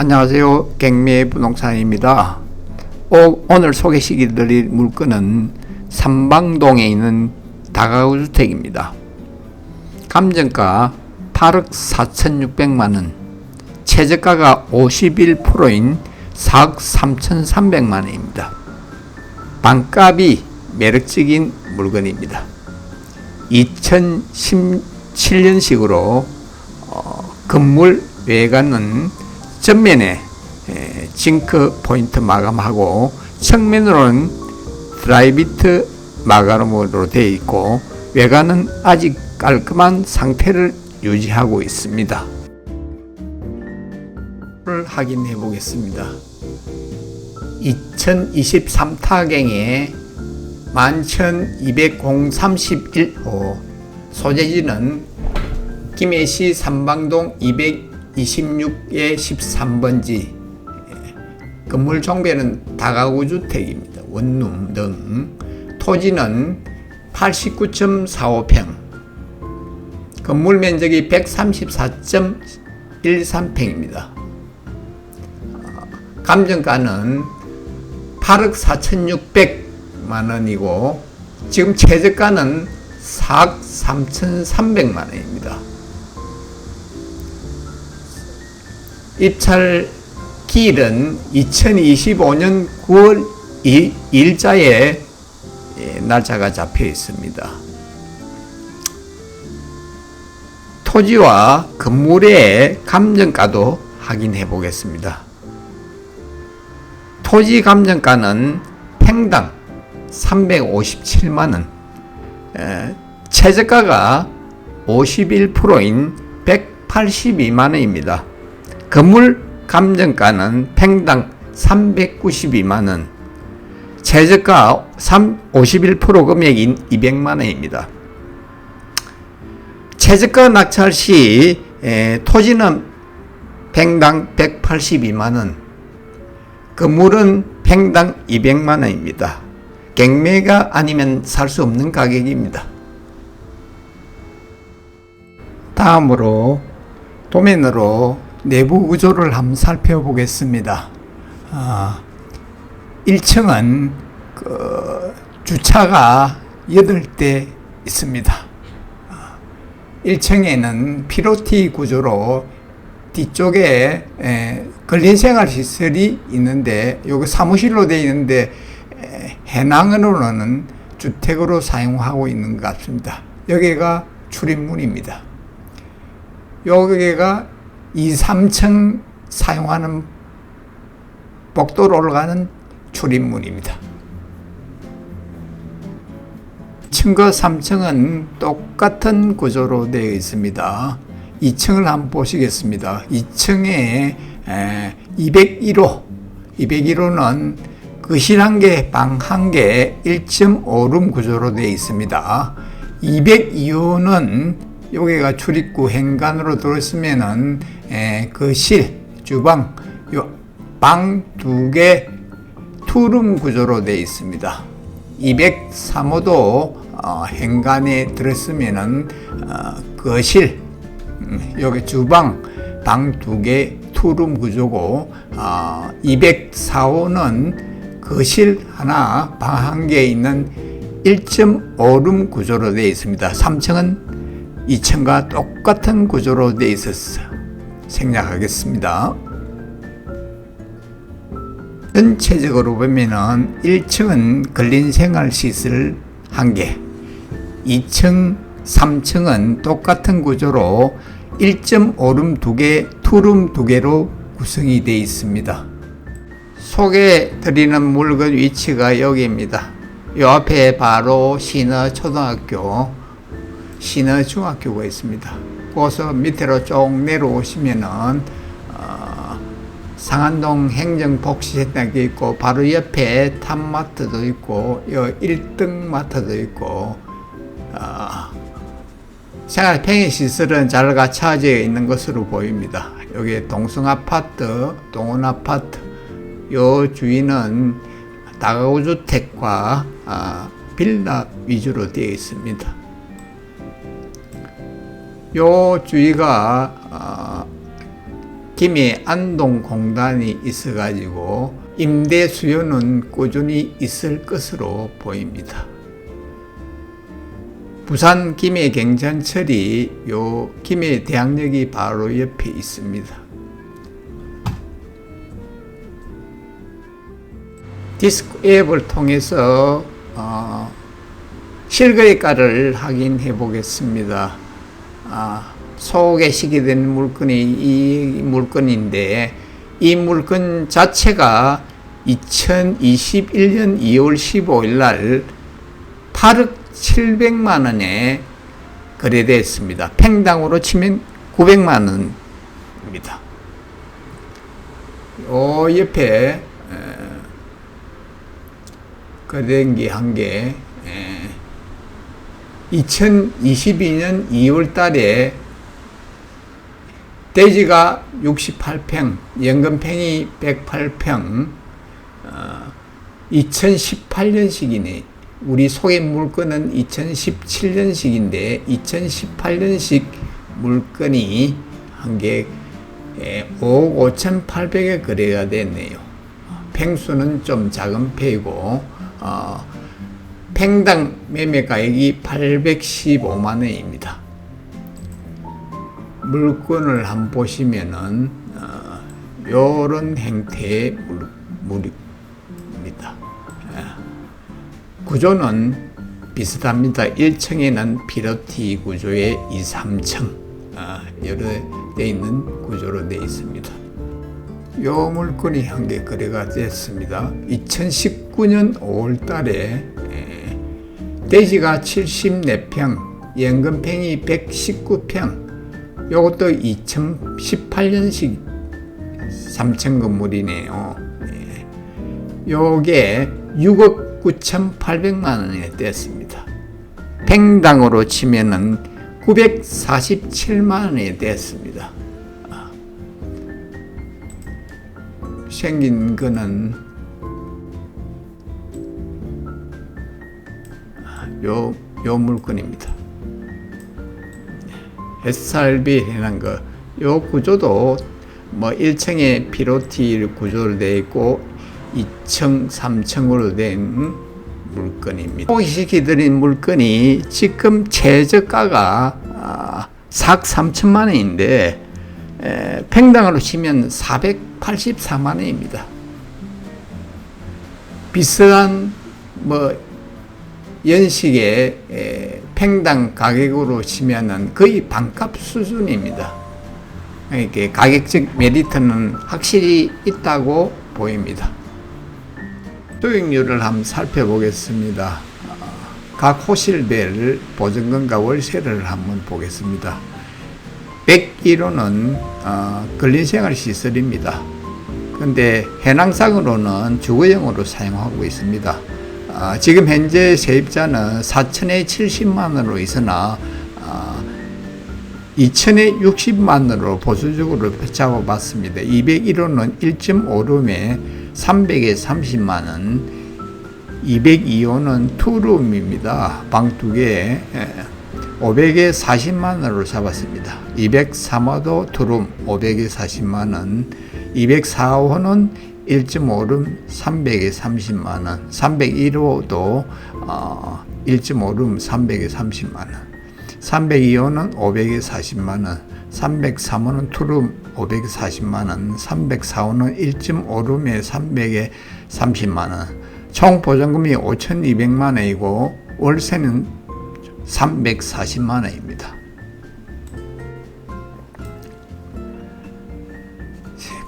안녕하세요. 갱미 부동산입니다. 오, 오늘 소개시켜드릴 물건은 삼방동에 있는 다가구 주택입니다. 감정가 8억 4,600만 원, 최저가가 51%인 4억 3,300만 원입니다. 반값이 매력적인 물건입니다. 2017년식으로 어, 건물 외관은 전면에 에, 징크 포인트 마감하고 측면으로는 드라이비트 마감으로 되어 있고 외관은 아직 깔끔한 상태를 유지하고 있습니다. 를 확인해 보겠습니다. 2023 타경에 11,231호 소재지는 김해시 삼방동 226의 13번지 건물 종배는 다가구 주택입니다. 원룸 등 토지는 89.45평 건물 면적이 134.13평입니다. 감정가는 8억 4,600만 원이고 지금 최저가는 4억 3,300만 원입니다. 입찰 기일은 2025년 9월 2일자에 예, 날짜가 잡혀 있습니다. 토지와 건물의 감정가도 확인해 보겠습니다. 토지 감정가는 평당 357만원, 최저가가 51%인 182만원입니다. 건물 감정가는 평당 392만원, 최저가 51% 금액인 200만원입니다. 최저가 낙찰 시 에, 토지는 평당 182만원, 건물은 평당 200만원입니다. 갱매가 아니면 살 수 없는 가격입니다. 다음으로 도면으로 내부 구조를 한번 살펴보겠습니다. 아, 1층은 그 주차가 8대 있습니다. 1층에는 피로티 구조로 뒤쪽에 에, 근린생활 시설이 있는데 여기 사무실로 되어 있는데 에, 해낭으로는 주택으로 사용하고 있는 것 같습니다. 여기가 출입문입니다. 여기가 2, 3층 사용하는 복도로 올라가는 출입문입니다. 2층과 3층은 똑같은 구조로 되어 있습니다. 2층을 한번 보시겠습니다. 2층에 201호, 201호는 거실 한 개, 방 한 개, 1.5룸 구조로 되어 있습니다. 202호는 여기가 출입구 현관으로 들어있으면은 거실, 주방, 방 두 개, 투룸 구조로 되어 있습니다. 203호도 어, 현관에 들었으면은 어, 거실, 음, 여기 주방 방 두 개 투룸 구조고 어, 204호는 거실 하나 방 한 개 있는 1.5룸 구조로 되어 있습니다. 3층은 2층과 똑같은 구조로 되어 있었어 생략하겠습니다. 전체적으로 보면은 1층은 근린 생활 시설 한 개, 2층, 3층은 똑같은 구조로 1.5룸 두 개, 투룸 두 개로 구성이 되어 있습니다. 소개해 드리는 물건 위치가 여기입니다. 요 앞에 바로 신어 초등학교, 신어 중학교가 있습니다. 거기서 밑으로 쭉 내려오시면은 어, 상안동 행정복지센터가 있고 바로 옆에 탑마트도 있고 요 1등 마트도 있고 어, 생활 편의 시설은 잘 갖춰져 있는 것으로 보입니다. 여기 동성 아파트, 동원 아파트 요 주위는 다가구 주택과 아, 빌라 위주로 되어 있습니다. 요 주위가 아, 김해 안동공단이 있어가지고 임대 수요는 꾸준히 있을 것으로 보입니다. 부산 김해 경전철이 요 김해 대학역이 바로 옆에 있습니다. 디스크 앱을 통해서 어, 실거래가를 확인해 보겠습니다. 아, 소개시게 된 물건이 이 물건인데 이 물건 자체가 2021년 2월 15일 날 8억 700만 원에 거래됐습니다. 팽당으로 치면 900만 원입니다. 요 옆에 거래된 게한게 2022년 2월 달에 돼지가 68평, 연금팽이 108평, 어, 2018년식이네. 우리 소개 물건은 2017년식인데 2018년식 물건이 한 개 5억 5,800에 거래가 됐네요. 팽수는 좀 작은 편이고 어, 팽당 매매 가액이 815만 원입니다. 물건을 한번 보시면은 어, 요런 형태의 물, 물입니다. 예. 구조는 비슷합니다. 1층에는 피로티 구조의 2, 3층 어, 여러 돼 있는 구조로 되어 있습니다. 요 물건이 한 개 거래가 됐습니다. 2019년 5월 달에 예, 돼지가 74평, 연금팽이 119평, 요것도 2018년식 3층 건물이네요. 예. 요게 6억 9,800만 원에 됐습니다. 팽당으로 치면은 947만 원에 됐습니다. 아. 생긴 거는 요, 요 물건입니다. SRB 해놓은 거, 요 구조도 뭐 1층에 피로티 구조로 되어 있고 2층, 3층으로 된 물건입니다. 소개시켜드린 물건이 지금 최저가가 아, 4억 3천만 원인데 에, 팽당으로 치면 484만 원입니다. 비슷한 뭐 연식의 에, 팽당 가격으로 치면은 거의 반값 수준입니다. 이렇게 가격적 메리트는 확실히 있다고 보입니다. 수익률을 한번 살펴보겠습니다. 각 호실별 보증금과 월세를 한번 보겠습니다. 101호는 어, 근린생활 시설입니다. 근데 해낭상으로는 주거용으로 사용하고 있습니다. 어, 지금 현재 세입자는 4천에 70만 원으로 있으나 어, 2천에 60만 원으로 보수적으로 잡아봤습니다. 201호는 1.5룸에 300에 30만 원, 202호는 투룸입니다. 방두 개에 500에 40만 원으로 잡았습니다. 203호도 투룸 500에 40만 원, 204호는 1.5룸 300에 30만 원, 301호도 어, 1.5룸 300에 30만 원, 302호는 500에 40만 원, 303호는 투룸 500에 40만 원, 304호는 1.5룸에 300에 30만 원, 총 보증금이 5,200만 원이고 월세는 340만 원입니다.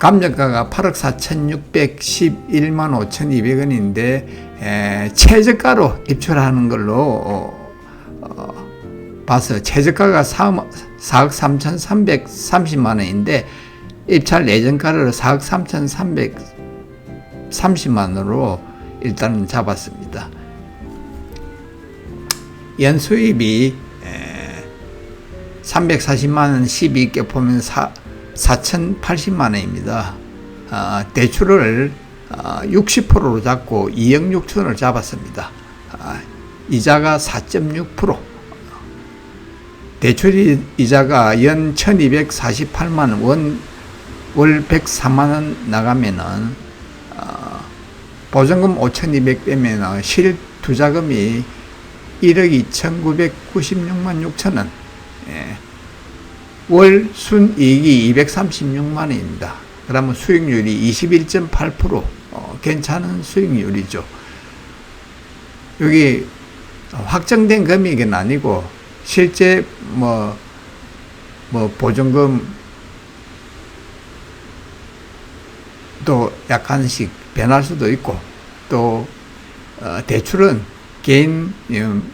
감정가가 8억 4,611만 5,200원인데 에, 최저가로 입출하는 걸로 어, 어, 봐서 최저가가 3, 4억 3,330만 원인데 입찰 예전가를 4억 3,330만 원으로 일단은 잡았습니다. 연수입이 340만 원 12개 보면 4, 4,080만 원입니다. 어, 대출을 어, 60%로 잡고 2억 6천을 잡았습니다. 어, 이자가 4.6%. 대출 이자가 연 1,248만 원, 월 104만 원 나가면은 어, 보증금 5,200 빼면은 실 투자금이 1억 2,996만 6천 원. 예. 월 순이익이 236만 원입니다. 그러면 수익률이 21.8% 어, 괜찮은 수익률이죠. 여기 확정된 금액은 아니고 실제 뭐, 뭐 보증금 또 약간씩 변할 수도 있고 또 어, 대출은 개인 음,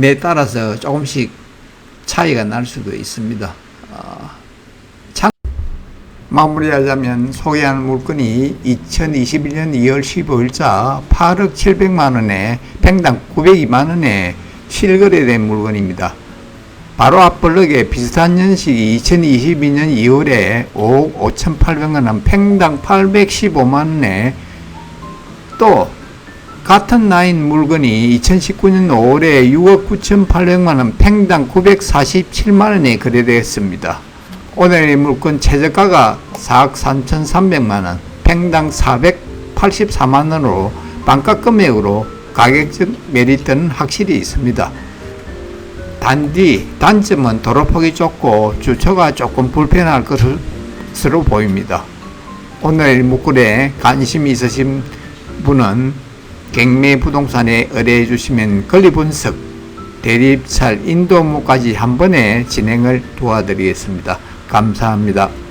에 따라서 조금씩 차이가 날 수도 있습니다. 어, 참 마무리하자면 소개한 물건이 2021년 2월 15일자 8억 700만 원에 팽당 902만 원에 실거래된 물건입니다. 바로 앞 블럭에 비슷한 연식이 2022년 2월에 5억 5,800만 원, 팽당 815만 원에 또 같은 라인 물건이 2019년 5월에 6억 9,800만 원, 팽당 947만 원에 거래되었습니다. 오늘의 물건 최저가가 4억 3,300만 원, 팽당 484만 원으로 반가 금액으로 가격적 메리트는 확실히 있습니다. 단지 단점은 도로폭이 좁고 주차가 조금 불편할 것으로 보입니다. 오늘 물건에 관심이 있으신 분은 경매 부동산에 의뢰해 주시면 권리 분석, 대립찰, 인도 업무까지 한 번에 진행을 도와드리겠습니다. 감사합니다.